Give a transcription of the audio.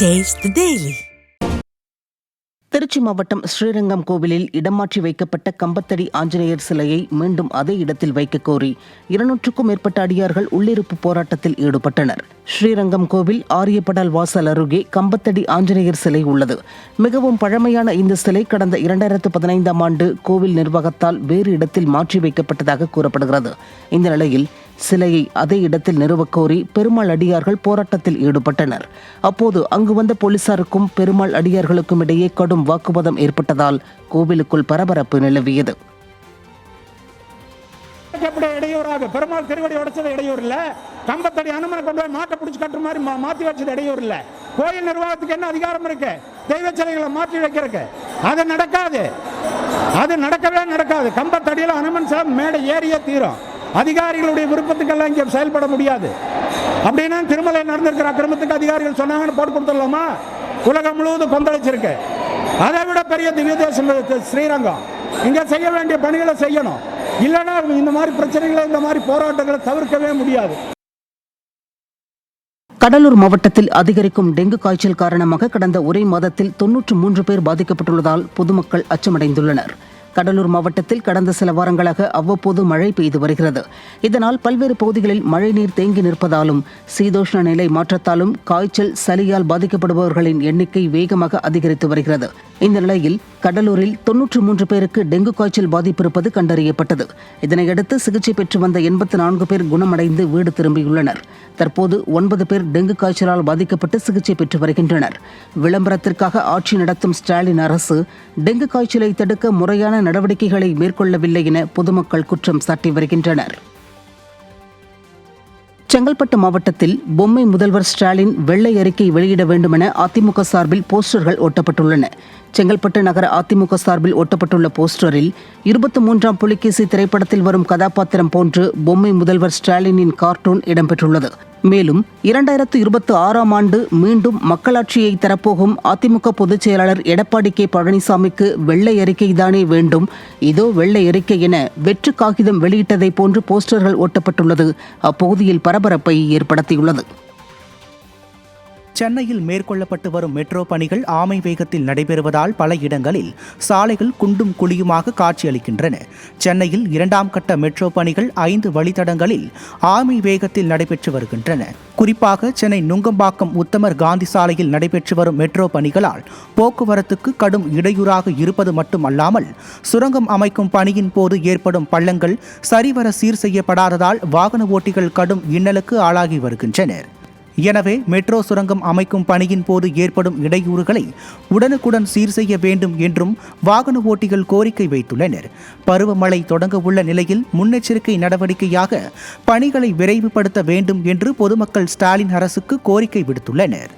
Taste daily Trichy மாவட்டம் ஸ்ரீரங்கம் கோவிலில் இடமாற்றி வைக்கப்பட்ட கம்பத்தடி ஆஞ்சநேயர் சிலையை மீண்டும் அதே இடத்தில் வைக்க கோரி இருநூற்றுக்கும் மேற்பட்ட அடியார்கள் உள்ளிருப்பு போராட்டத்தில் ஈடுபட்டனர். ஸ்ரீரங்கம் கோவில் ஆரியப்படால் வாசல் அருகே கம்பத்தடி ஆஞ்சநேயர் சிலை உள்ளது. மிகவும் பழமையான இந்த சிலை கடந்த இரண்டாயிரத்து பதினைந்தாம் ஆண்டு கோவில் நிர்வாகத்தால் வேறு இடத்தில் மாற்றி வைக்கப்பட்டதாக கூறப்படுகிறது. இந்த நிலையில் சிலையை அதே இடத்தில் நிறுவக் கோரி பெருமாள் அடியார்கள் போராட்டத்தில் ஈடுபட்டனர். அப்போது அங்கு வந்த போலீசாருக்கும் பெருமாள் அடியார்களுக்கும் இடையே கடும் வாக்குவாதம் ஏற்பட்டதால் கோவிலுக்குள் பரபரப்பு நிலவியது. இடையூறாக பெருமாள் திருவடி உடைச்சது இடையூறு இல்ல. கம்பத்தடி அனுமனை கொண்டு போய் மாட்டை பிடிச்சி கட்டுற மாதிரி மா- மாத்தி வச்சது இடையூறு இல்ல. கோயில் நிர்வாகத்துக்கு என்ன அதிகாரம் இருக்கு? தெய்வ சிலைகளை மாற்றி வைக்கிறதுக்கு. அது நடக்காது. அது நடக்கவே நடக்காது. கம்பத்தடியில் அனுமன் சார் மேடை ஏறியே தீரும். அதிகாரிகளுடைய விருப்பத்துக்கெல்லாம் இங்கே செயல்பட முடியாது. அப்படின்னா திருமலை நடந்திருக்கிற அக்கிரமத்துக்கு அதிகாரிகள் சொன்னாங்கன்னு போட்டு கொடுத்துடலாமா? உலகம் முழுவதும் கொந்தளிச்சிருக்கு. அதை விட பெரிய திவ்ய தேசம் ஸ்ரீரங்கம். இங்கே செய்ய வேண்டிய பணிகளை செய்யணும். இல்லைன்னா இந்த மாதிரி பிரச்சனைகளை இந்த மாதிரி போராட்டங்களை தவிர்க்கவே முடியாது. கடலூர் மாவட்டத்தில் அதிகரிக்கும் டெங்கு காய்ச்சல் காரணமாக கடந்த ஒரே மாதத்தில் தொன்னூற்று மூன்று பேர் பாதிக்கப்பட்டுள்ளதால் பொதுமக்கள் அச்சமடைந்துள்ளனர். கடலூர் மாவட்டத்தில் கடந்த சில வாரங்களாக அவ்வப்போது மழை பெய்து வருகிறது. இதனால் பல்வேறு பகுதிகளில் மழைநீர் தேங்கி நிற்பதாலும் சீதோஷ்ண நிலை மாற்றத்தாலும் காய்ச்சல் சளியால் பாதிக்கப்படுபவர்களின் எண்ணிக்கை வேகமாக அதிகரித்து வருகிறது. இந்த நிலையில் கடலூரில் தொன்னூற்று மூன்று பேருக்கு டெங்கு காய்ச்சல் பாதிப்பிருப்பது கண்டறியப்பட்டது. இதனையடுத்து சிகிச்சை பெற்று வந்த எண்பத்து நான்கு பேர் குணமடைந்து வீடு திரும்பியுள்ளனர். தற்போது ஒன்பது பேர் டெங்கு காய்ச்சலால் பாதிக்கப்பட்டு சிகிச்சை பெற்று வருகின்றனர். விளம்பரத்திற்காக ஆட்சி நடத்தும் ஸ்டாலின் அரசு டெங்கு காய்ச்சலை தடுக்க முறையான நடவடிக்கைகளை மேற்கொள்ளவில்லை என பொதுமக்கள் குற்றம் சாட்டி வருகின்றனர். செங்கல்பட்டு மாவட்டத்தில் பொம்மை முதல்வர் ஸ்டாலின் வெள்ளை அறிக்கை வெளியிட வேண்டும் என அதிமுக சார்பில் போஸ்டர்கள் ஒட்டப்பட்டுள்ளன. செங்கல்பட்டு நகர அதிமுக சார்பில் ஒட்டப்பட்டுள்ள போஸ்டரில் இருபத்தி மூன்றாம் புலிகேசி திரைப்படத்தில் வரும் கதாபாத்திரம் போன்று பொம்மை முதல்வர் ஸ்டாலினின் கார்ட்டூன் இடம்பெற்றுள்ளது. மேலும் இரண்டாயிரத்து இருபத்தி ஆறாம் ஆண்டு மீண்டும் மக்களாட்சியை தரப்போகும் அதிமுக பொதுச் செயலாளர் எடப்பாடி கே பழனிசாமிக்கு வெள்ளை அறிக்கைதானே வேண்டும். இதோ வெள்ளை அறிக்கை என வெற்று காகிதம் வெளியிட்டதை போன்று போஸ்டர்கள் ஒட்டப்பட்டுள்ளது. அப்பகுதியில் பரபரப்பை ஏற்படுத்தியுள்ளது. சென்னையில் மேற்கொள்ளப்பட்டு வரும் மெட்ரோ பணிகள் ஆமை வேகத்தில் நடைபெறுவதால் பல இடங்களில் சாலைகள் குண்டும் குழியுமாக காட்சியளிக்கின்றன. சென்னையில் இரண்டாம் கட்ட மெட்ரோ பணிகள் ஐந்து வழித்தடங்களில் ஆமை வேகத்தில் நடைபெற்று வருகின்றன. குறிப்பாக சென்னை நுங்கம்பாக்கம் உத்தமர் காந்தி சாலையில் நடைபெற்று வரும் மெட்ரோ பணிகளால் போக்குவரத்துக்கு கடும் இடையூறாக இருப்பது மட்டுமல்லாமல் சுரங்கம் அமைக்கும் பணியின் போது ஏற்படும் பள்ளங்கள் சரிவர சீர் செய்யப்படாததால் வாகன ஓட்டிகள் கடும் இன்னலுக்கு ஆளாகி வருகின்றனர். எனவே மெட்ரோ சுரங்கம் அமைக்கும் பணியின் போது ஏற்படும் இடையூறுகளை உடனுக்குடன் சீர் செய்ய வேண்டும் என்றும் வாகன ஓட்டிகள் கோரிக்கை வைத்துள்ளனர். பருவமழை தொடங்க உள்ள நிலையில் முன்னெச்சரிக்கை நடவடிக்கையாக பணிகளை விரைவுபடுத்த வேண்டும் என்று பொதுமக்கள் ஸ்டாலின் அரசுக்கு கோரிக்கை விடுத்துள்ளனர்.